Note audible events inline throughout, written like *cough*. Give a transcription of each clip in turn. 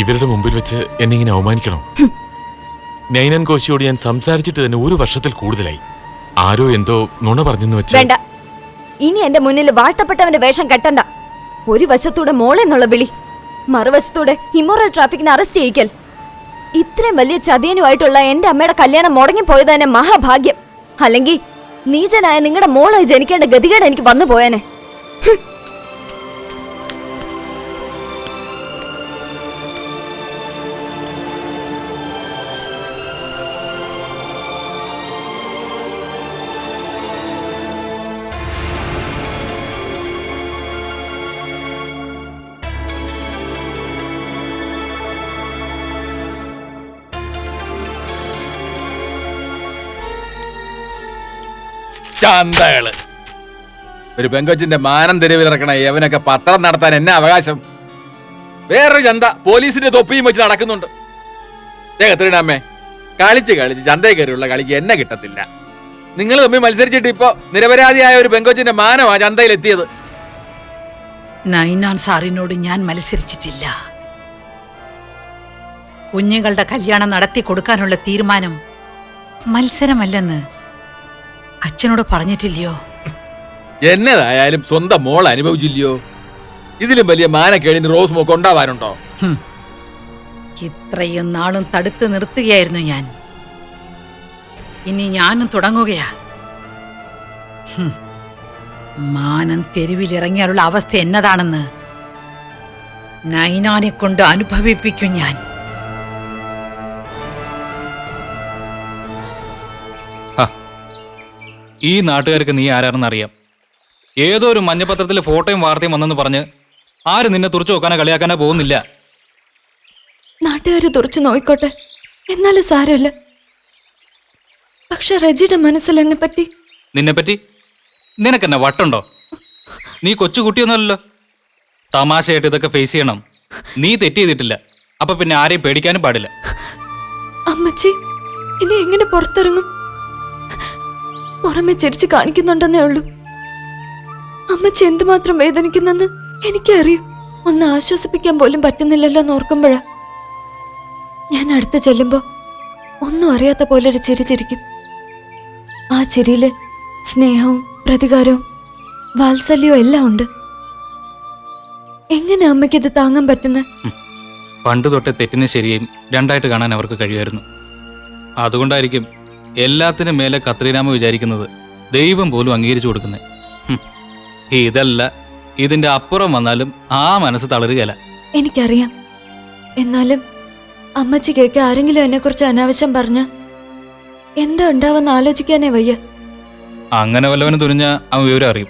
ഇവരുടെ മുമ്പിൽ വെച്ച് എന്നെ ഇങ്ങനെ അവമാനിക്കണം? നൈനൻ കോശിയോട് ഞാൻ സംസാരിച്ചിട്ട് തന്നെ ഒരു വർഷത്തിൽ കൂടുതലായി. ആരോ എന്തോ നുണ വെച്ച് വേണ്ട. ഇനി എന്റെ മുന്നിൽ വാഴ്ത്തപ്പെട്ടവന്റെ വേഷം കെട്ടണ്ട. ഒരു വശത്തൂടെ മോളെന്നുള്ള വിളി. മറുവശത്തൂടെ ഇമോറൽ ട്രാഫിക്കിനെ അറസ്റ്റ് ചെയ്യിക്കൽ. ഇത്രയും വലിയ ചതിയനുമായിട്ടുള്ള എന്റെ അമ്മയുടെ കല്യാണം മുടങ്ങിപ്പോയത് തന്നെ മഹാഭാഗ്യം. അല്ലെങ്കിൽ നീചനായ നിങ്ങളുടെ മോളായി ജനിക്കേണ്ട ഗതികേട് എനിക്ക് വന്നു പോയേനെ ചന്തകൾ ഒരു പെങ്കൊച്ചിന്റെ മാനം തെരുവിലിറക്കണ യവനൊക്കെ പത്രം നടത്താൻ എന്നെ അവകാശം? വേറൊരു ചന്ത പോലീസിന്റെ തൊപ്പിയും വെച്ച് നടക്കുന്നുണ്ട്. അമ്മേ കളിച്ച് കളിച്ച് ചന്തയിൽ കയറിയുള്ള കളിക്ക് എന്നെ കിട്ടത്തില്ല. നിങ്ങൾ തമ്മിൽ മത്സരിച്ചിട്ട് ഇപ്പോ നിരപരാധിയായ ഒരു പെങ്കൊച്ചിന്റെ മാനമാ ചന്തയിൽ എത്തിയത്? നൈനാൻ സാറിനോട് ഞാൻ മത്സരിച്ചിട്ടില്ല. കുഞ്ഞുങ്ങളുടെ കല്യാണം നടത്തി കൊടുക്കാനുള്ള തീരുമാനം മത്സരമല്ലെന്ന് അച്ഛനോട് പറഞ്ഞിട്ടില്ലയോ? എന്നതായാലും സ്വന്തം മോൾ അനുഭവിച്ചില്ലയോ? ഇതിലും വലിയ മാനക്കേടിന് റോസ് മോക്ക് ഉണ്ടാവാനുണ്ടോ? ഇത്രയും നാളും തടുത്തു നിർത്തുകയായിരുന്നു ഞാൻ. ഇനി ഞാനും തുടങ്ങുകയാ. മാനം തെരുവിലിറങ്ങിയാലുള്ള അവസ്ഥ എന്നതാണെന്ന് നൈനാനെ കൊണ്ട് അനുഭവിപ്പിക്കും ഞാൻ. ഈ നാട്ടുകാർക്ക് നീ ആരാണെന്ന് അറിയാം. ഏതോ ഒരു മഞ്ഞപത്രത്തിൽ ഫോട്ടോയും വാർത്തയും വന്നെന്ന് പറഞ്ഞ് ആര് നിന്നെ തുറച്ചു നോക്കാനോ കളിയാക്കാനോ പോകുന്നില്ല? നാട്ടുകാർ തുറച്ചു നോയിക്കോട്ടെ എന്നാലും സാരമില്ല. പക്ഷെ റജിയുടെ മനസ്സിൽ എന്നെ പറ്റി. നിന്നെ പറ്റി? നിനക്കെന്നെ വട്ടുണ്ടോ? നീ കൊച്ചുകുട്ടിയൊന്നുമല്ലല്ലോ തമാശയായിട്ട് ഇതൊക്കെ ഫേസ് ചെയ്യണം. നീ തെറ്റ് ചെയ്തിട്ടില്ല. അപ്പൊ പിന്നെ ആരെയും പേടിക്കാനും പാടില്ല. അമ്മച്ചി ഇനി എങ്ങനെ പുറത്തിറങ്ങും? പുറമെ ചിരിച്ചു കാണിക്കുന്നുണ്ടെന്നേ ഉള്ളൂ. അമ്മച്ചി എന്തുമാത്രം വേദനിക്കുന്നെന്ന് എനിക്കറിയും. ഒന്ന് ആശ്വസിപ്പിക്കാൻ പോലും പറ്റുന്നില്ലല്ലോ എന്ന് ഞാൻ അടുത്ത് ചെല്ലുമ്പോ ഒന്നും അറിയാത്ത പോലെ ഒരു ചിരി ചിരിക്കും. ആ ചിരിയിൽ സ്നേഹവും പ്രതികാരവും വാത്സല്യവും എല്ലാം ഉണ്ട്. എങ്ങനെ അമ്മയ്ക്ക് ഇത് താങ്ങാൻ പറ്റുന്നത് പണ്ട് തൊട്ടേ തെറ്റിന് ശരിയും രണ്ടായിട്ട് കാണാൻ അവർക്ക് കഴിയുമായിരുന്നു. അതുകൊണ്ടായിരിക്കും എല്ലാത്തിനും മേലെ കത്രീരാമ വിചാരിക്കുന്നത് ദൈവം പോലും അംഗീകരിച്ചു കൊടുക്കുന്നേ. ഇതല്ല ഇതിന്റെ അപ്പുറം വന്നാലും ആ മനസ്സ് തളരുകയല്ല. എനിക്കറിയാം. എന്നാലും അമ്മച്ചി കേക്ക് ആരെങ്കിലും എന്നെ കുറിച്ച് അനാവശ്യം പറഞ്ഞ എന്താ ഉണ്ടാവെന്ന് ആലോചിക്കാനേ വയ്യ. അങ്ങനെ വല്ലവനും തുനിഞ്ഞ അവൻ വിവരം അറിയും.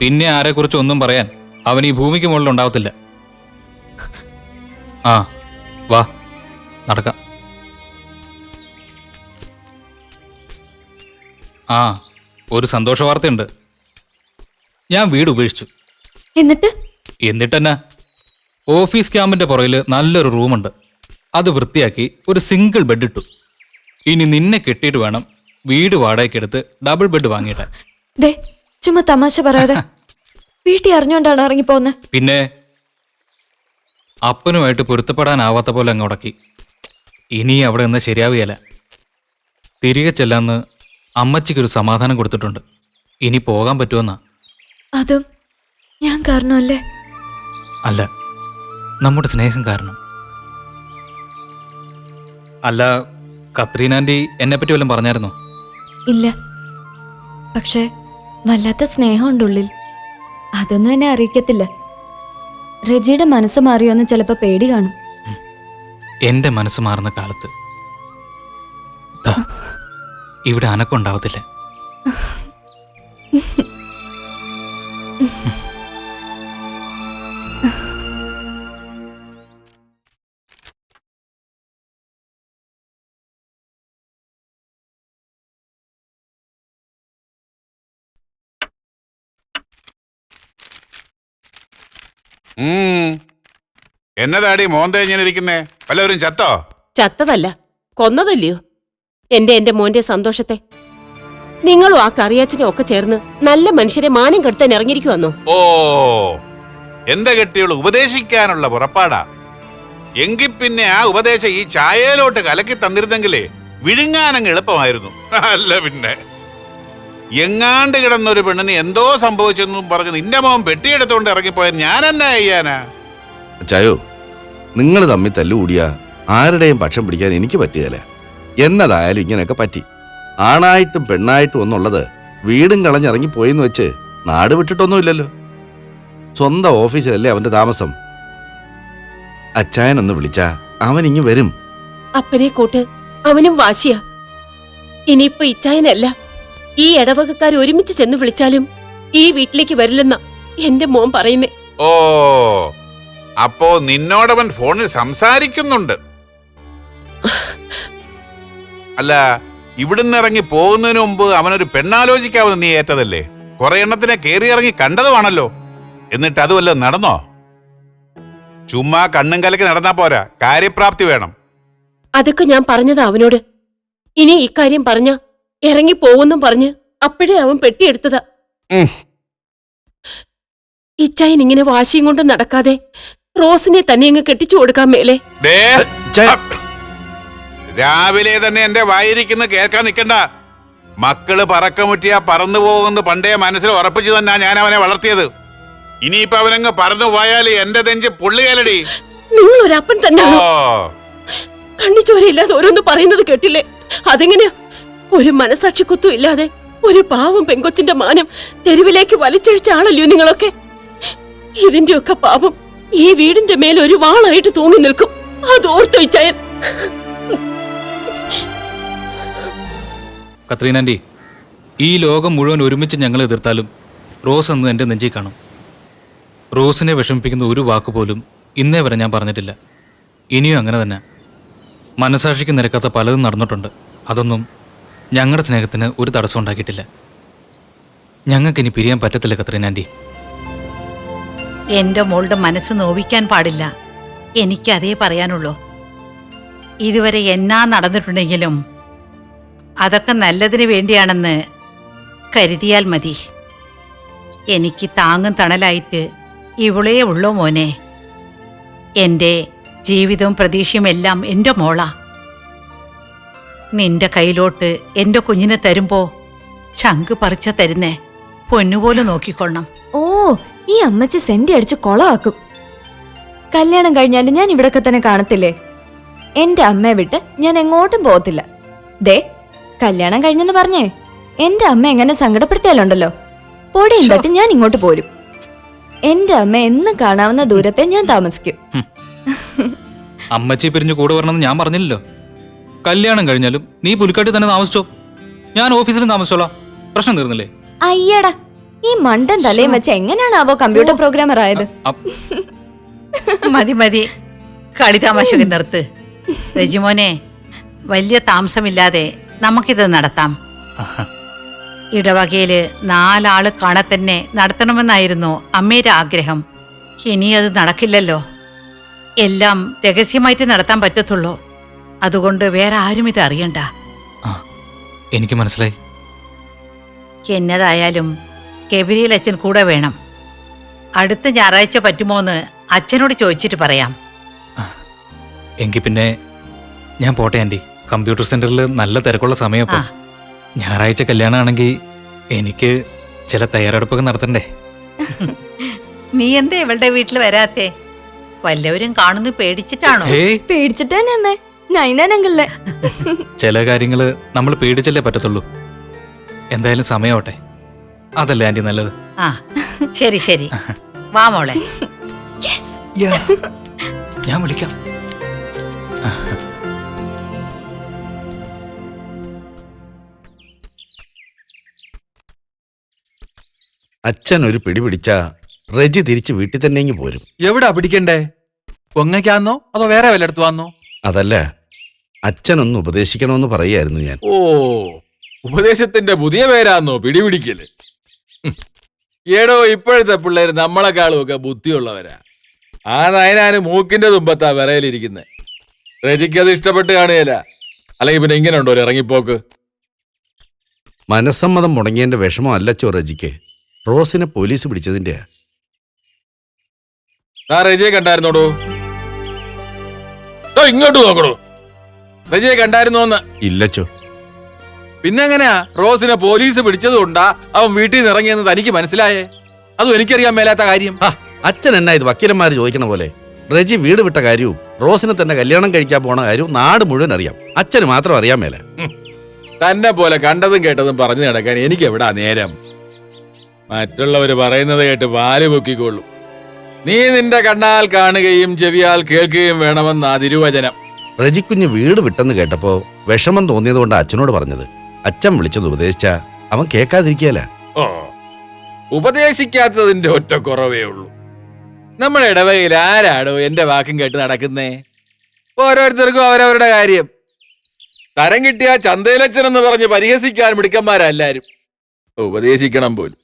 പിന്നെ ആരെക്കുറിച്ച് ഒന്നും പറയാൻ അവൻ ഈ ഭൂമിക്ക് മുകളിൽ ഉണ്ടാവത്തില്ല. ആ വാ നടക്കാം. ആ ഒരു സന്തോഷ വാർത്തയുണ്ട്. ഞാൻ വീട് ഉപേക്ഷിച്ചു. എന്നിട്ട്? എന്നിട്ടെന്നാ? ഓഫീസ് ക്യാമ്പിന്റെ പുറകിൽ നല്ലൊരു റൂമുണ്ട്. അത് വൃത്തിയാക്കി ഒരു സിംഗിൾ ബെഡ് ഇട്ടു ഇനി നിന്നെ കെട്ടിയിട്ട് വേണം വീട് വാടകയ്ക്കെടുത്ത് ഡബിൾ ബെഡ് വാങ്ങിയിട്ട്. ദേ ചുമ്മാ തമാശ പറയാതെ. *laughs* വീട്ടിൽ ഇറങ്ങി ഇറങ്ങിപ്പോന്നെ പിന്നെ? അപ്പനുമായിട്ട് പൊരുത്തപ്പെടാനാവാത്ത പോലെ അങ്ങ് ഉടക്കി. ഇനി അവിടെ നിന്ന് ശരിയാവുകയല്ല. തിരികെ ചെല്ലാന്ന് അമ്മച്ചിക്കൊരു സമാധാനം കൊടുത്തിട്ടുണ്ട്. ഇനി പോകാൻ പറ്റുമെന്നാ. അതും ഞാൻ കാരണമല്ലേ? അല്ല നമ്മുടെ സ്നേഹം കാരണം. അല്ല കത്രീനാന്റി എന്നെപ്പറ്റി വല്ലതും പറഞ്ഞായിരുന്നോ? ഇല്ല. പക്ഷേ വല്ലാത്ത സ്നേഹമുണ്ട് ഉള്ളിൽ. അതൊന്നും എന്നെ അറിയിക്കത്തില്ല. റജിയുടെ മനസ്സ് മാറിയോന്ന് ചിലപ്പോൾ പേടി കാണും. എന്റെ മനസ്സ് മാറുന്ന കാലത്ത്. ഇവിടെ അനക്കുണ്ടാവത്തില്ല എന്നതാടി മോന്തേ ഇങ്ങനെ ഇരിക്കുന്നേ? വല്ലവരും ചത്തോ? ചത്തതല്ല. കൊന്നതല്ലയോ? എന്റെ എന്റെ മോന്റെ സന്തോഷത്തെ. നിങ്ങളും ആ കറിയാച്ചനും ഒക്കെ ചേർന്ന് നല്ല മനുഷ്യരെ മാനം കെടുത്താൻ ഇറങ്ങിയിരിക്കുവന്നോ ഓ എന്റെ കെട്ടികൾ ഉപദേശിക്കാനുള്ള പുറപ്പാടാ. എങ്കിൽ പിന്നെ ആ ഉപദേശം ഈ ചായയിലോട്ട് കലക്കി തന്നിരുന്നെങ്കിലേ വിഴുങ്ങാനങ്ങ് എളുപ്പമായിരുന്നു. അല്ല പിന്നെ. എങ്ങാണ്ട് കിടന്നൊരു പെണ്ണിന് എന്തോ സംഭവിച്ചെന്നും പറഞ്ഞ് നിന്റെ മോൻ പെട്ടിയെടുത്തോണ്ട് ഇറങ്ങിപ്പോയ ഞാൻ എന്നാ ചെയ്യാനാ? ചായോ നിങ്ങൾ തമ്മിൽ തല്ലുകൂടിയ. ആരുടെയും പക്ഷം പിടിക്കാൻ എനിക്ക് പറ്റുകയില്ല എന്നതായാലും ഇങ്ങനെയൊക്കെ പറ്റി. ആണായിട്ടും പെണ്ണായിട്ടും ഒന്നുള്ളത് വീടും കളഞ്ഞിറങ്ങി പോയെന്ന് വെച്ച് നാട് വിട്ടിട്ടൊന്നുമില്ലല്ലോ. സ്വന്തം ഓഫീസിലല്ലേ അവന്റെ താമസം. അച്ചായനൊന്ന് വിളിച്ചാ അവൻ ഇങ്ങ് വരും. അപ്പനെ കൂട്ട് അവനും വാശിയാ. ഇനിയിപ്പൊ ഇച്ചായനല്ല. ഈ ഇടവകക്കാർ ഒരുമിച്ച് ചെന്ന് വിളിച്ചാലും ഈ വീട്ടിലേക്ക് വരില്ലെന്ന എന്റെ മോൻ പറയുന്നേ. ഓ അപ്പോ നിന്നോടവൻ ഫോണിൽ സംസാരിക്കുന്നുണ്ട്. അല്ല ഇവിടുന്ന് ഇറങ്ങി പോകുന്നതിന് മുമ്പ് അവനൊരു പെണ്ണാലോചിക്കാവുന്ന നീ ഏറ്റതല്ലേ? കുറെ എണ്ണത്തിനെ കയറി ഇറങ്ങി കണ്ടതുമാണല്ലോ. എന്നിട്ട് അതുമല്ല നടന്നോ? ചുമ്മാ കണ്ണും കലക്കി നടന്നാ പോരാ. കാര്യപ്രാപ്തി വേണം. അതൊക്കെ ഞാൻ പറഞ്ഞതാ അവനോട്. ഇനി ഇക്കാര്യം പറഞ്ഞ ഇറങ്ങി പോകുന്നും പറഞ്ഞ് അപ്പോഴേ അവൻ പെട്ടിയെടുത്തതാ. ഇച്ചായൻ ഇങ്ങനെ വാശിയും കൊണ്ട് നടക്കാതെ റോസിനെ തന്നെ അങ്ങ് കെട്ടിച്ചു കൊടുക്കാൻ മേലെ. രാവിലെ തന്നെ എന്റെ വായിരിക്കുന്ന കേൾക്കാൻ നിൽക്കണ്ട. മക്കൾ പറക്കമുറ്റിയാ പറന്നു പോകുന്ന പണ്ടേ മനസ്സിൽ ഉറപ്പിച്ചു തന്നെ ഞാൻ അവനെ വളർത്തിയത്. ഇനിയിപ്പൊ അവനങ്ങ് പറന്നു പോയാൽ എന്റെ തെഞ്ച് പുള്ളിയാലടി നിങ്ങൾ ഒരപ്പൻ ഓ തന്നെയാണോ കണ്ണിച്ചോരയില്ലാതെ ഓരോന്ന് പറയുന്നത് കേട്ടില്ലേ? അതെങ്ങനെയാ? ഒരു മനസാക്ഷി കുത്തും ഇല്ലാതെ ഒരു പാവം പെങ്കൊച്ചിന്റെ മാനം തെരുവിലേക്ക് വലിച്ചഴിച്ച ആളല്ലയോ നിങ്ങളൊക്കെ? ഇതിന്റെയൊക്കെ പാപം ഈ വീടിന്റെ മേൽ ഒരു വാളായിട്ട് തൂങ്ങി നിൽക്കും. അതോർത്തു ഇച്ചായൻ കത്രീനാന്റി ഈ ലോകം മുഴുവൻ ഒരുമിച്ച് ഞങ്ങൾ എതിർത്താലും റോസ് എന്ന് എന്റെ നെഞ്ചിൽ കാണും. റോസിനെ വിഷമിപ്പിക്കുന്ന ഒരു വാക്ക് പോലും ഇന്നേ വരെ ഞാൻ പറഞ്ഞിട്ടില്ല. ഇനിയും അങ്ങനെ തന്നെ. മനസാക്ഷിക്ക് നിരക്കാത്ത പലതും നടന്നിട്ടുണ്ട്. അതൊന്നും ഞങ്ങളുടെ സ്നേഹത്തിന് ഒരു തടസ്സം ഉണ്ടാക്കിയിട്ടില്ല. ഞങ്ങൾക്കിനി പിരിയാൻ പറ്റത്തില്ല കത്രീനാന്റി എന്റെ മോളുടെ മനസ്സ് നോവിക്കാൻ പാടില്ല. എനിക്ക് അതേ പറയാനുള്ളൂ. ഇതുവരെ എന്നാ നടന്നിട്ടുണ്ടെങ്കിലും അതൊക്കെ നല്ലതിന് വേണ്ടിയാണെന്ന് കരുതിയാൽ മതി. എനിക്ക് താങ്ങും തണലായിട്ട് ഇവളേ ഉള്ളോ മോനെ. എന്റെ ജീവിതവും പ്രതീക്ഷയും എല്ലാം എന്റെ മോളാ. നിന്റെ കയ്യിലോട്ട് എന്റെ കുഞ്ഞിനെ തരുമ്പോ ശങ്ക് പറിച്ച തരുന്നേ. പൊന്നുപോലെ നോക്കിക്കൊള്ളണം. ഓ ഈ അമ്മച്ചി സെന്റി അടിച്ച് കൊളമാക്കും കല്യാണം കഴിഞ്ഞാലും ഞാൻ ഇവിടൊക്കെ തന്നെ കാണത്തില്ലേ? എന്റെ അമ്മയെ വിട്ട് ഞാൻ എങ്ങോട്ടും പോകത്തില്ല. ദേ കല്യാണം കഴിഞ്ഞെന്ന് പറഞ്ഞേ. എന്റെ അമ്മ എങ്ങനെ സങ്കടപ്പെടുത്തിയാലുണ്ടല്ലോ. പൊടിയും തട്ടി ഞാൻ ഇങ്ങോട്ട് പോരും. എന്റെ അമ്മ എന്നും കാണാവുന്ന ദൂരത്തെ ഞാൻ താമസിക്കും. അമ്മച്ചി പിരിഞ്ഞു കൂടെ വരണമെന്ന് ഞാൻ പറഞ്ഞില്ലല്ലോ. കല്യാണം കഴിഞ്ഞാലും നീ പുലിക്കാട്ടിൽ തന്നെ താമസിച്ചോ? ഞാൻ ഓഫീസിലും താമസിച്ചോളാം. പ്രശ്നം തീർന്നില്ലേ? അയ്യടാ ഈ മണ്ടൻ തലയും വെച്ച് എങ്ങനെയാണാവോ കമ്പ്യൂട്ടർ പ്രോഗ്രാമർ ആയത്? മതി മതി. കളിതാമശക നിർത്ത്. രജിമോനെ വലിയ താമസമില്ലാതെ നമുക്കിത് നടത്താം. ഇടവകയിൽ നാലാൾ കാണെ തന്നെ നടത്തണമെന്നായിരുന്നു അമ്മയുടെ ആഗ്രഹം. ഇനി അത് നടക്കില്ലല്ലോ. എല്ലാം രഹസ്യമായിട്ട് നടത്താൻ പറ്റത്തുള്ളൂ. അതുകൊണ്ട് വേറെ ആരും ഇത് അറിയണ്ട. എനിക്ക് മനസ്സിലായി. എന്നതായാലും കെബിരിയിൽ അച്ഛൻ കൂടെ വേണം. അടുത്ത ഞായറാഴ്ച പറ്റുമോന്ന് അച്ഛനോട് ചോദിച്ചിട്ട് പറയാം. എങ്കിൽ പിന്നെ ഞാൻ പോട്ടെ ആന്റി കമ്പ്യൂട്ടർ സെന്ററിൽ നല്ല തിരക്കുള്ള സമയം ഞായറാഴ്ച കല്യാണമാണെങ്കിൽ എനിക്ക് ചില തയ്യാറെടുപ്പൊക്കെ നടത്തണ്ടേ? നീ എന്താ ഇവളുടെ വീട്ടിൽ വരാത്തെ? വല്ലവരും കാണുന്നു പേടിച്ചിട്ടാണോ? ഹേയ് പേടിച്ചിട്ട് അമ്മേ. നൈനാനങ്കിളിലെ ചില കാര്യങ്ങൾ നമ്മൾ പേടിച്ചല്ലേ പറ്റത്തുള്ളൂ. എന്തായാലും സമയമാവട്ടെ അതല്ലേ ആന്റി നല്ലത്? ആ ശരി ശരി. വാ മോളെ. ഞാൻ വിളിക്കാം. അച്ഛൻ ഒരു പിടി പിടിച്ചാ റെജി തിരിച്ച് വീട്ടിൽ തന്നെ ഇങ്ങ് പോരും. എവിടാ പിടിക്കണ്ടേ? പൊങ്ങയ്ക്കാന്നോ? അതോ വേറെ വല്ലയിടത്ത് വന്നോ? അതല്ല അച്ഛനൊന്ന് ഉപദേശിക്കണമെന്ന് പറയായിരുന്നു ഞാൻ. ഓ ഉപദേശത്തിന്റെ പുതിയ പേരാന്നോ പിടിപിടിക്കൽ? ഏടോ ഇപ്പോഴത്തെ പിള്ളേർ നമ്മളെക്കാളും ഒക്കെ ബുദ്ധിയുള്ളവരാ. ആ നയനാന് മൂക്കിന്റെ തുമ്പത്താ വിറയിലിരിക്കുന്നെ. രജിക്ക് അത് ഇഷ്ടപ്പെട്ട് കാണുകയില്ല. അല്ലെങ്കിൽ പിന്നെ ഇങ്ങനെ ഉണ്ടോ ഒരു ഇറങ്ങിപ്പോക്ക്? മനസ്സമ്മതം മുടങ്ങിയതിന്റെ വിഷമം അല്ലച്ചോ റജിക്ക്. റോസിനെ പോലീസ് പിടിച്ചതിന്റെ റജിയെ കണ്ടായിരുന്നോടോ? ഇങ്ങോട്ട് നോക്കണോ റജിയെ കണ്ടായിരുന്നോന്ന്. ഇല്ലച്ചോ. പിന്നെങ്ങനെയാ റോസിനെ പോലീസ് പിടിച്ചതുകൊണ്ടാ അവൻ വീട്ടിൽ നിന്ന് ഇറങ്ങിയെന്ന് തനിക്ക് മനസ്സിലായേ? അതും എനിക്കറിയാൻ മേലാത്ത കാര്യം. അച്ഛൻ എന്നാ ഇത് വക്കീലന്മാർ ചോദിക്കണ പോലെ? റജി വീട് വിട്ട കാര്യവും റോസിനെ തന്നെ കല്യാണം കഴിക്കാൻ പോണ കാര്യവും നാട് മുഴുവൻ അറിയാം. അച്ഛന് മാത്രം അറിയാൻ മേലെ. തന്നെ പോലെ കണ്ടതും കേട്ടതും പറഞ്ഞു നടക്കാൻ എനിക്ക് എവിടാ നേരം? മറ്റുള്ളവര് പറയുന്നത് കേട്ട് പാൽ പൊക്കിക്കൊള്ളും. നീ നിന്റെ കണ്ണാൽ കാണുകയും ചെവിയാൽ കേൾക്കുകയും വേണമെന്നാ തിരുവചനം. റജിക്കുഞ്ഞ് വീട് വിട്ടെന്ന് കേട്ടപ്പോ വിഷമം തോന്നിയത് കൊണ്ട് അച്ഛനോട് പറഞ്ഞത്. അച്ഛൻ വിളിച്ചത് ഉപദേശിച്ച അവൻ കേൾക്കാതിരിക്കല. ഓ ഉപദേശിക്കാത്തതിന്റെ ഒറ്റ കുറവേ ഉള്ളൂ. നമ്മുടെ ഇടവകയിൽ ആരാടോ എന്റെ വാക്കും കേട്ട് നടക്കുന്നേ? ഓരോരുത്തർക്കും അവരവരുടെ കാര്യം. തരം കിട്ടിയ ചന്തയിലച്ചൻ എന്ന് പറഞ്ഞ് പരിഹസിക്കാൻ മിടുക്കന്മാരല്ലാരും. ഉപദേശിക്കണം പോലും.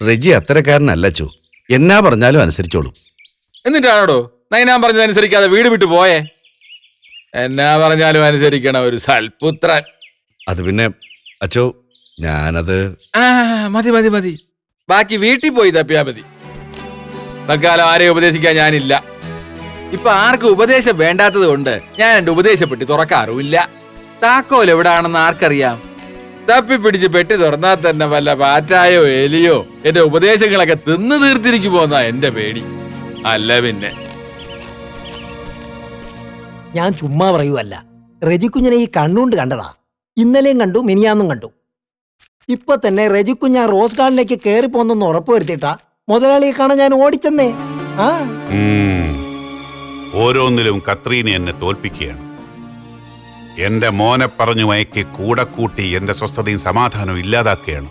റെജി അത്തരക്കാരനല്ല ചോ. എന്നാ പറഞ്ഞാലും അനുസരിച്ചോളൂ. എന്നിട്ടാണോടോ? നൈനാൻ പറഞ്ഞതനുസരിക്കാതെ വീട് വിട്ടു പോയേ? എന്നാ പറഞ്ഞാലും അനുസരിക്കണം ഒരു സൽപുത്രൻ. അത് പിന്നെ അച്ചോ ഞാനത് ആ മതി മതി മതി. ബാക്കി വീട്ടിൽ പോയി തപ്പിയാ മതി. തൽക്കാലം ആരെയും ഉപദേശിക്കാൻ ഞാനില്ല. ഇപ്പൊ ആർക്കും ഉപദേശം വേണ്ടാത്തത് കൊണ്ട് ഞാൻ എന്റെ ഉപദേശപ്പെട്ടി തുറക്കാറുമില്ല. താക്കോൽ എവിടാണെന്ന് ആർക്കറിയാം? തപ്പിപ്പിടിച്ച് പെട്ടി തുറന്നാൽ തന്നെ വല്ല പാറ്റായോ എലിയോ എന്റെ ഉപദേശങ്ങളൊക്കെ തിന്നു തീർത്തിരിക്കുമോന്നാ എന്റെ പേടി. അല്ല പിന്നെ. ഞാൻ ചുമ്മാ പറയുവല്ല. റെജിക്കുഞ്ഞിനെ ഈ കണ്ണുകൊണ്ട് കണ്ടതാ. ഇന്നലെയും കണ്ടു മിനിയാന്നും കണ്ടു. ഇപ്പൊ തന്നെ റെജിക്കുഞ്ഞ് ആ റോസ് ഗാർഡനിലേക്ക് കയറി പോന്നെന്ന് ഉറപ്പ് വരുത്തിയിട്ടാ മുതലാളിയെ കാണാൻ ഞാൻ ഓടിച്ചെന്നേ. ആ? ഓരോന്നിലും കത്രീനെ എന്നെ തോൽപ്പിക്കുകയാണ്. എന്റെ മോനെ പറഞ്ഞു മയക്കി കൂടെ കൂട്ടി എന്റെ സ്വസ്ഥതയും സമാധാനവും ഇല്ലാതാക്കുകയാണ്.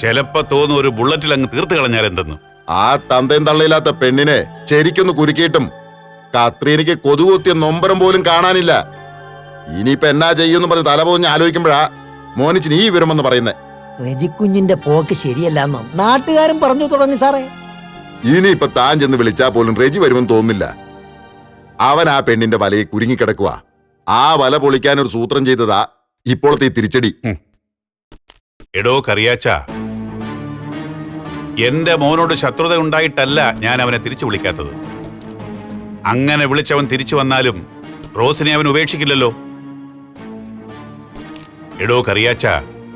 ചിലപ്പോ തോന്നുന്നു ഒരു ബുള്ളറ്റിൽ അങ്ങ് തീർത്ത് കളഞ്ഞാൽ എന്തെന്ന്. ആ തന്തയും തള്ളയില്ലാത്ത പെണ്ണിനെ ശരിക്കൊന്ന് കുരുക്കിയിട്ടും കത്രീനയ്ക്ക് കൊതുകുത്തിയ നൊമ്പരം പോലും കാണാനില്ല. ഇനിയിപ്പോ എന്നാ ചെയ്യുമെന്ന് പറഞ്ഞ് തലപോഞ്ഞ് ആലോചിക്കുമ്പോഴാ മോനിച്ചിന് ഈ വിവരമെന്ന് പറയുന്നേ. റെജിക്കുഞ്ഞിന്റെ പോക്ക് ശരിയല്ലെന്നും? നാട്ടുകാരും പറഞ്ഞു തുടങ്ങി സാറേ. ഇനിയിപ്പൊ താൻ ചെന്ന് വിളിച്ചാൽ പോലും റെജി വരുമെന്ന് തോന്നുന്നില്ല. അവൻ ആ പെണ്ണിന്റെ വലയിൽ കുരുങ്ങിക്കിടക്കുക ആ വല പൊളിക്കാൻ ഒരു സൂത്രം ചെയ്തതാ ഇപ്പോഴത്തെ ഈ തിരിച്ചടി. എടോ കറിയാച്ച എന്റെ മോനോട് ശത്രുത ഉണ്ടായിട്ടല്ല ഞാൻ അവനെ തിരിച്ചു വിളിക്കാത്തത്. അങ്ങനെ വിളിച്ചവൻ തിരിച്ചു വന്നാലും റോസിനെ അവൻ ഉപേക്ഷിക്കില്ലല്ലോ. എടോ കറിയാച്ച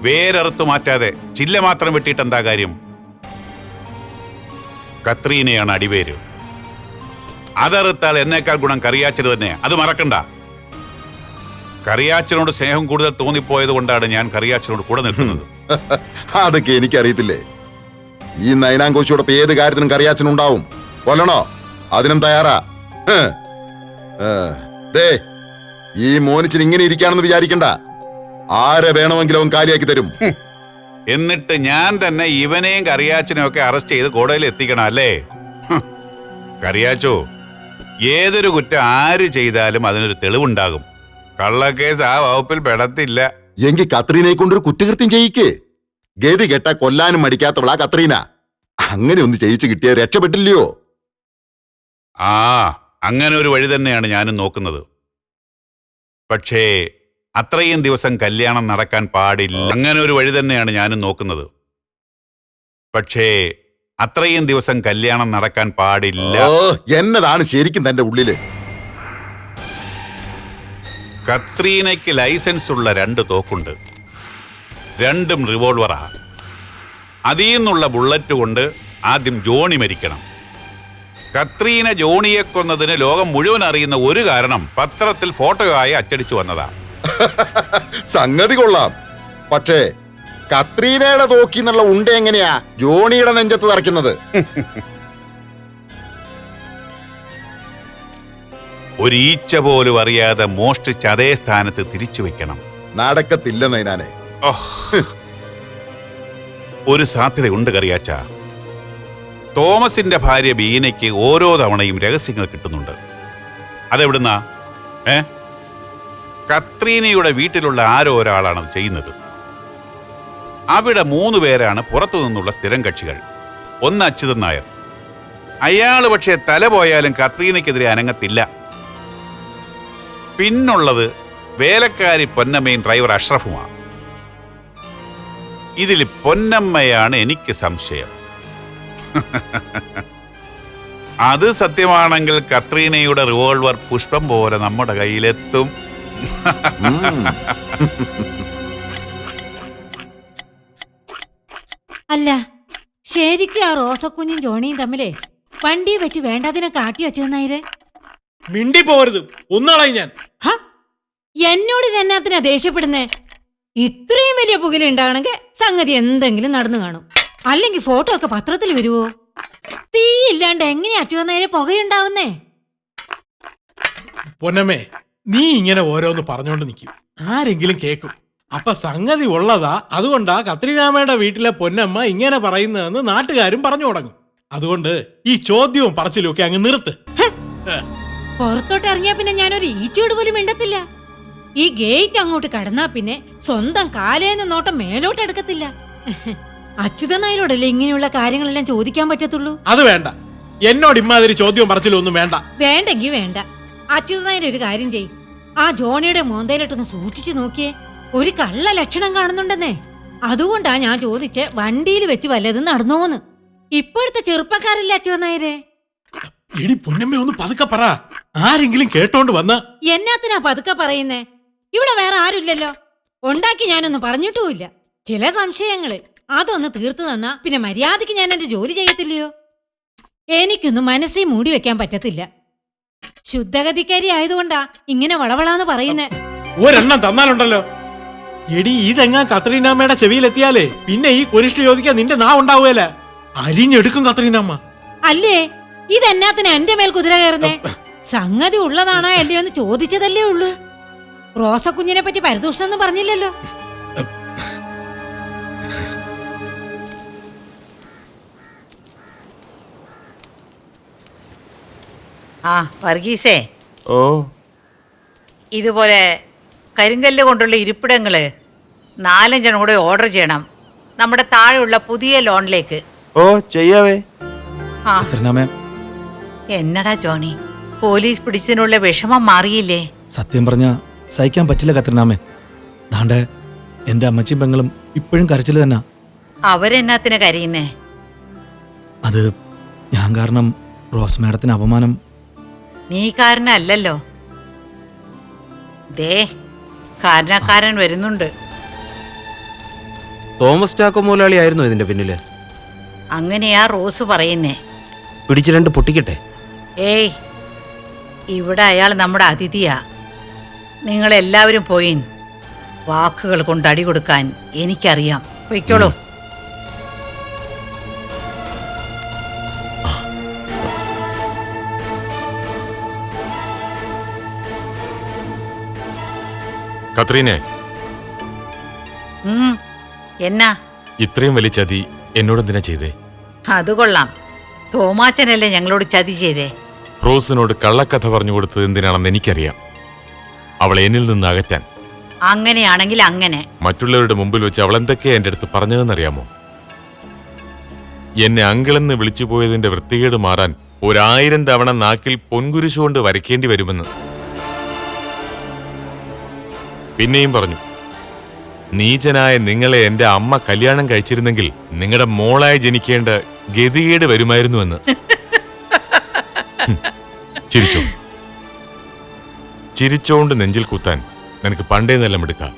വേരറുത്തു മാറ്റാതെ ചില്ല മാത്രം വെട്ടിയിട്ട് എന്താ കാര്യം? കത്രീനയാണ് അടിവേര്. അതറുത്താൽ എന്നേക്കാൾ ഗുണം കറിയാച്ചത് തന്നെ അത് മറക്കണ്ട. കറിയാച്ചനോട് സ്നേഹം കൂടുതൽ തോന്നിപ്പോയത് കൊണ്ടാണ് ഞാൻ കറിയാച്ചനോട് കൂടെ നിൽക്കുന്നത്. *laughs* അതൊക്കെ എനിക്കറിയത്തില്ലേ? ഈ നൈനാങ്കോശിയോടൊപ്പം ഏത് കാര്യത്തിനും കറിയാച്ചനുണ്ടാവും? കൊല്ലണോ? അതിനും തയ്യാറാ. ദേ ഈ മോനിച്ചൻ ഇങ്ങനെ ഇരിക്കാണെന്ന് വിചാരിക്കണ്ട. ആരെ വേണമെങ്കിലും അവൻ കാലിയാക്കി തരും. എന്നിട്ട് ഞാൻ തന്നെ ഇവനെയും കറിയാച്ചനെയും ഒക്കെ അറസ്റ്റ് ചെയ്ത് കോടതിയിൽ എത്തിക്കണം അല്ലേ. കറിയാച്ചോ ഏതൊരു കുറ്റം ആര് ചെയ്താലും അതിനൊരു തെളിവുണ്ടാകും. കള്ളക്കേസ് ആ വകുപ്പിൽ പെടത്തില്ല. എങ്കിൽ കത്രീനയെ കൊണ്ടൊരു കുറ്റകൃത്യം ചെയ്യിക്ക്. ഗതി കെട്ട കൊല്ലാനും മടിക്കാത്തവളാ കത്രീന. അങ്ങനെ ഒന്ന് ചെയ്യിച്ച് കിട്ടിയ രക്ഷപ്പെട്ടില്ലയോ? ആ അങ്ങനെ ഒരു വഴി തന്നെയാണ് ഞാനും നോക്കുന്നത്. പക്ഷേ അത്രയും ദിവസം കല്യാണം നടക്കാൻ പാടില്ല. അങ്ങനെ ഒരു വഴി തന്നെയാണ് ഞാനും നോക്കുന്നത്. പക്ഷേ അത്രയും ദിവസം കല്യാണം നടക്കാൻ പാടില്ല. എന്നതാണ് ശരിക്കും തന്റെ ഉള്ളിൽ. കത്രീനയ്ക്ക് ലൈസൻസ് ഉള്ള രണ്ട് തോക്കുണ്ട്. രണ്ടും റിവോൾവറാ. അതിൽ നിന്നുള്ള ബുള്ളറ്റ് കൊണ്ട് ആദ്യം ജോണി മരിക്കണം. കത്രീന ജോണിയെ കൊന്നതിന് ലോകം മുഴുവൻ അറിയുന്ന ഒരു കാരണം പത്രത്തിൽ ഫോട്ടോയായി അച്ചടിച്ചു വന്നതാ. *laughs* സംഗതി കൊള്ളാം. പക്ഷേ കത്രീനയുടെ തോക്കി എന്നുള്ള ഉണ്ട എങ്ങനെയാ ജോണിയുടെ നെഞ്ചത്ത് തറയ്ക്കുന്നത്? *laughs* ഒരു ഈച്ച പോലും അറിയാതെ മോഷ്ടിച്ച് അതേ സ്ഥാനത്ത് തിരിച്ചു വെക്കണം. നടക്കത്തില്ല നൈനാനെ. ഒരു സാധ്യതയുണ്ട് കറിയാച്ച. തോമസിന്റെ ഭാര്യ ബീനയ്ക്ക് ഓരോ തവണയും രഹസ്യങ്ങൾ കിട്ടുന്നുണ്ട്. അതെവിടുന്നാ? ഏ? കത്രീനയുടെ വീട്ടിലുള്ള ആരോ ഒരാളാണ് അത് ചെയ്യുന്നത്. അവിടെ മൂന്ന് പേരാണ് പുറത്തു നിന്നുള്ള സ്ഥിരം കക്ഷികൾ. ഒന്ന് അച്യുതൻ നായർ. അയാൾ പക്ഷേ തല പോയാലും കത്രീനയ്ക്കെതിരെ അനങ്ങത്തില്ല. പിന്നുള്ളത് വേലക്കാരി പൊന്നമ്മയും ഡ്രൈവർ അഷ്റഫുമാണ്. ഇതിൽ പൊന്നമ്മയാണ് എനിക്ക് സംശയം. *laughs* അത് സത്യമാണെങ്കിൽ കത്രീനയുടെ റിവോൾവർ പുഷ്പം പോലെ നമ്മുടെ കയ്യിലെത്തും. *laughs* അല്ല ശരിക്കും ആ റോസക്കുഞ്ഞും ജോണിയും തമ്മിലെ വണ്ടി വെച്ച് വേണ്ടതിനെ കാട്ടി വെച്ചെന്നായത് മിണ്ടി പോരുത് ഒന്നാളായി ഞാൻ. എന്നോട് എന്നാത്തിനാ ദേഷ്യപ്പെടുന്നേ? ഇത്രയും വലിയ പുകയിലുണ്ടാകണമെങ്കിൽ സംഗതി എന്തെങ്കിലും നടന്നു കാണും. അല്ലെങ്കിൽ ഫോട്ടോ ഒക്കെ പത്രത്തിൽ വരുവോ? തീ ഇല്ലാണ്ട് എങ്ങനെയാ അച്ചുവന്നതിന് പുകയുണ്ടാവുന്നേ? പൊന്നമ്മേ നീ ഇങ്ങനെ ഓരോന്ന് പറഞ്ഞോണ്ട് നിൽക്കും ആരെങ്കിലും കേൾക്കും അപ്പൊ സംഗതി ഉള്ളതാ. അതുകൊണ്ടാ കത്രിനാമയുടെ വീട്ടിലെ പൊന്നമ്മ ഇങ്ങനെ പറയുന്നതെന്ന് നാട്ടുകാരും പറഞ്ഞു തുടങ്ങും. അതുകൊണ്ട് ഈ ചോദ്യവും പറച്ചിലും ഒക്കെ അങ്ങ് നിർത്ത്. പുറത്തോട്ട് ഇറങ്ങിയാ പിന്നെ ഞാനൊരു ഈച്ചയോട് പോലും മിണ്ടത്തില്ല. ഈ ഗേറ്റ് അങ്ങോട്ട് കടന്നാ പിന്നെ സ്വന്തം കാലേന്ന് നോട്ടം മേലോട്ട് എടുക്കത്തില്ല. അച്യുതൻ നായരോടല്ലേ ഇങ്ങനെയുള്ള കാര്യങ്ങളെല്ലാം ചോദിക്കാൻ പറ്റത്തുള്ളൂ? അത് വേണ്ട. എന്നോട് ഇമാതിരി ചോദ്യം പറച്ചിലൊന്നും വേണ്ട. വേണ്ടെങ്കി വേണ്ട. അച്യുതൻ നായർ ഒരു കാര്യം ചെയ്. ആ ജോണിയുടെ മോന്തയിലിട്ടൊന്ന് സൂക്ഷിച്ചു നോക്കിയേ. ഒരു കള്ള ലക്ഷണം കാണുന്നുണ്ടെന്നേ. അതുകൊണ്ടാ ഞാൻ ചോദിച്ചേ വണ്ടിയിൽ വെച്ച് വല്ലതും നടന്നോന്ന്. ഇപ്പോഴത്തെ ചെറുപ്പക്കാരല്ലേ അച്യുതൻ നായരെ? എടി പൊന്നമ്മ ഒന്ന് പതുക്കെ പറ. ആരെങ്കിലും കേട്ടോണ്ട് വന്ന. എന്നാത്തിനാ പതുക്കെ പറയുന്നേ? ഇവിടെ വേറെ ആരുമില്ലല്ലോ. ഉണ്ടാക്കി ഞാനൊന്നും പറഞ്ഞിട്ടുമില്ല. ചില സംശയങ്ങൾ. അതൊന്ന് തീർത്തു തന്നാ പിന്നെ മര്യാദയ്ക്ക് ഞാൻ എന്റെ ജോലി ചെയ്യത്തില്ലയോ? എനിക്കൊന്നും മനസ്സിൽ മൂടി വെക്കാൻ പറ്റത്തില്ല. ശുദ്ധഗതിക്കാരി ആയതുകൊണ്ടാ ഇങ്ങനെ വളവളാന്ന് പറയുന്നേ. ഒരെണ്ണം തന്നാലുണ്ടല്ലോ. എടി ഇതെങ്ങാ കത്രീനാമ്മയുടെ ചെവിയിലെത്തിയാലേ? പിന്നെ ഈ കുരിഷ്ട ചോദിക്കാൻ നിന്റെ നാ ഉണ്ടാവുകയല്ല അരിഞ്ഞെടുക്കും കത്രീനാമ്മ. അല്ലേ? ഇതെന്നാത്തിന് എന്റെ മേൽ കുതിര കയറുന്നേ? സംഗതി ഉള്ളതാണോ അല്ലയോ എന്ന് ചോദിച്ചതല്ലേ ഉള്ളൂ. റോസക്കുഞ്ഞിനെ പറ്റി പരദൂഷണൊന്നും പറഞ്ഞില്ലല്ലോ. ആ വർഗീസേ. ഓ. ഇതുപോലെ കരിങ്കല്ല് കൊണ്ടുള്ള ഇരിപ്പിടങ്ങൾ നാലഞ്ചെണ്ണം കൂടെ ഓർഡർ ചെയ്യണം. നമ്മുടെ താഴെയുള്ള പുതിയ ലോണിലേക്ക്. ഓ ചെയ്യാവേ. ആ. കത്രീനാമേ എന്നടാ ജോണി? പോലീസ് പിടിച്ചതിനുള്ള വിഷമം മാറിയില്ലേ? സത്യം പറഞ്ഞ സഹിക്കാൻ പറ്റില്ല കത്രിനാമേ. ദാണ്ടെ എന്റെ അമ്മച്ചിയും പെങ്ങളും ഇപ്പോഴും കരച്ചിൽ തന്നെ. അവരെന്നാത്തിന് കരയുന്നേ? അത് ഞാൻ കാരണം റോസ് മാഡത്തിന് അപമാനം. നീ കാരണല്ലോ ദേ കാരണക്കാരൻ വരുന്നുണ്ട്. തോമസ് ചാക്കോ മൂലാളി ആയിരുന്നു ഇതിന്റെ പിന്നിൽ? അങ്ങനെയാ റോസ് പറയുന്നേ. പിടിച്ചു രണ്ട് പൊട്ടിക്കട്ടെ. ഏയ് ഇവിടെ അയാൾ നമ്മുടെ അതിഥിയാ. നിങ്ങളെല്ലാവരും പോയിൻ. വാക്കുകൾ കൊണ്ട് അടി കൊടുക്കാൻ എനിക്കറിയാം. പൊയ്ക്കോളൂ. കത്രീനെ. എന്നാ? ഇത്രയും വലിയ ചതി എന്നോടെന്തിനാ ചെയ്തേ? അത് കൊള്ളാം. തോമാച്ചനല്ലേ ഞങ്ങളോട് ചതി ചെയ്തേ? റോസിനോട് കള്ളക്കഥ പറഞ്ഞു കൊടുത്തത് എന്തിനാണെന്ന് എനിക്കറിയാം. അവൾ എന്നിൽ നിന്ന് അകറ്റാൻ. അങ്ങനെയാണെങ്കിൽ അങ്ങനെ. മറ്റുള്ളവരുടെ മുമ്പിൽ വെച്ച് അവൾ എന്തൊക്കെയാ എന്റെ അടുത്ത് പറഞ്ഞതെന്നറിയാമോ? എന്നെ അങ്കിളെന്ന് വിളിച്ചു പോയതിന്റെ വൃത്തികേട് മാറാൻ ഒരായിരം തവണ നാക്കിൽ പൊൻകുരിശുകൊണ്ട് വരയ്ക്കേണ്ടി വരുമെന്ന്. പിന്നെയും പറഞ്ഞു. നീചനായ നിങ്ങളെ എന്റെ അമ്മ കല്യാണം കഴിച്ചിരുന്നെങ്കിൽ നിങ്ങളുടെ മോളായി ജനിക്കേണ്ട ഗതികേട് വരുമായിരുന്നുവെന്ന്. ചിരിച്ചു? ചിരിച്ചോണ്ട് നെഞ്ചിൽ കുത്താൻ നിനക്ക് പണ്ടേ നല്ല എടുക്കാം.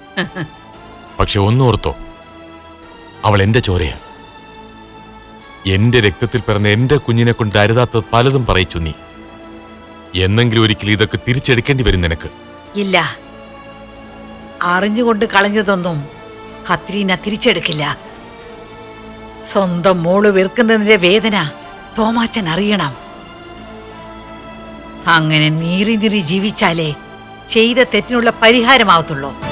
പക്ഷെ ഒന്നോർത്തോ അവൾ എന്റെ ചോരയാ. എന്റെ രക്തത്തിൽ പിറന്ന എന്റെ കുഞ്ഞിനെ കൊണ്ട് അരുതാത്ത പലതും പറയിച്ചു നീ. എന്നെങ്കിലും ഒരിക്കലും ഇതൊക്കെ തിരിച്ചെടുക്കേണ്ടി വരും നിനക്ക്. ഇല്ല. അറിഞ്ഞുകൊണ്ട് കളഞ്ഞതൊന്നും കത്രീന തിരിച്ചെടുക്കില്ല. സ്വന്തം മോൾ വെറുക്കുന്നതിന്റെ വേദന തോമാച്ചൻ അറിയണം. അങ്ങനെ നീറി നീറി ജീവിച്ചാലേ ചെയ്ത തെറ്റിനുള്ള പരിഹാരമാവത്തുള്ളൂ.